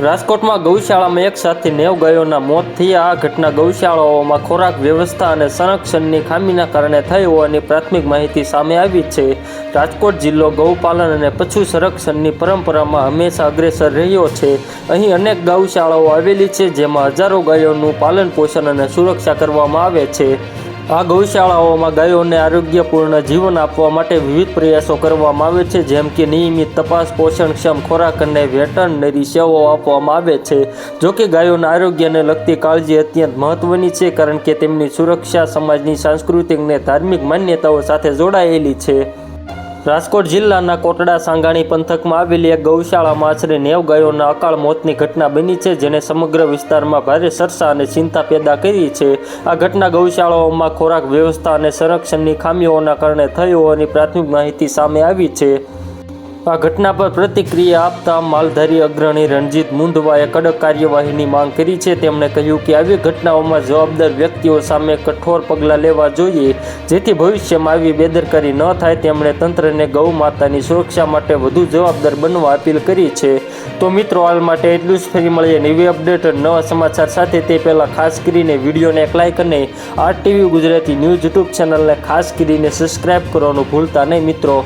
રાજકોટમાં ગૌશાળામાં એક સાથે નેવ ગાયોના મોત થયા. આ ઘટના ગૌશાળાઓમાં ખોરાક વ્યવસ્થા અને સંરક્ષણની ખામીના કારણે થઈ હોવાની પ્રાથમિક માહિતી સામે આવી છે. રાજકોટ જિલ્લો ગૌપાલન અને પશુ સંરક્ષણની પરંપરામાં હંમેશા અગ્રેસર રહ્યો છે. અહીં અનેક ગૌશાળાઓ આવેલી છે, જેમાં હજારો ગાયોનું પાલન પોષણ અને સુરક્ષા કરવામાં આવે છે. આ ગૌશાળાઓમાં ગાયોને આરોગ્યપૂર્ણ જીવન આપવા માટે વિવિધ પ્રયાસો કરવામાં આવે છે, જેમ કે નિયમિત તપાસ, પોષણક્ષમ ખોરાક અને વેટરનરી સેવાઓ આપવામાં આવે છે. જો કે ગાયોના આરોગ્યને લગતી કાળજી અત્યંત મહત્વની છે, કારણ કે તેમની સુરક્ષા સમાજની સાંસ્કૃતિક અને ધાર્મિક માન્યતાઓ સાથે જોડાયેલી છે. રાજકોટ જિલ્લાના કોટડા સાંગાણી પંથકમાં આવેલી એક ગૌશાળામાં આશરે નેવ ગાયોના અકાળ મોતની ઘટના બની છે, જેને સમગ્ર વિસ્તારમાં ભારે ચર્ચા અને ચિંતા પેદા કરી છે. આ ઘટના ગૌશાળાઓમાં ખોરાક વ્યવસ્થા અને સંરક્ષણની ખામીઓના કારણે થઈ હોવાની પ્રાથમિક માહિતી સામે આવી છે. આ ઘટના પર પ્રતિક્રિયા આપતા માલધારી અગ્રણી રણજીત મુંદવાએ કડક કાર્યવાહીની માંગ કરી છે. તેમણે કહ્યું કે આવી ઘટનાઓમાં જવાબદાર વ્યક્તિઓ સામે કઠોર પગલાં લેવા જોઈએ, જેથી ભવિષ્યમાં આવી બેદરકારી ન થાય. તેમણે તંત્રને ગૌ માતાની સુરક્ષા માટે વધુ જવાબદાર બનવા અપીલ કરી છે. તો મિત્રો, હાલ માટે એટલું જ. ફરી મળીએ નવી અપડેટ નવા સમાચાર સાથે. તે પહેલાં ખાસ કરીને વિડીયોને એક લાઇક અને R TV Gujarati news YouTube ચેનલને ખાસ કરીને સબસ્ક્રાઇબ કરવાનું ભૂલતા નહીં મિત્રો.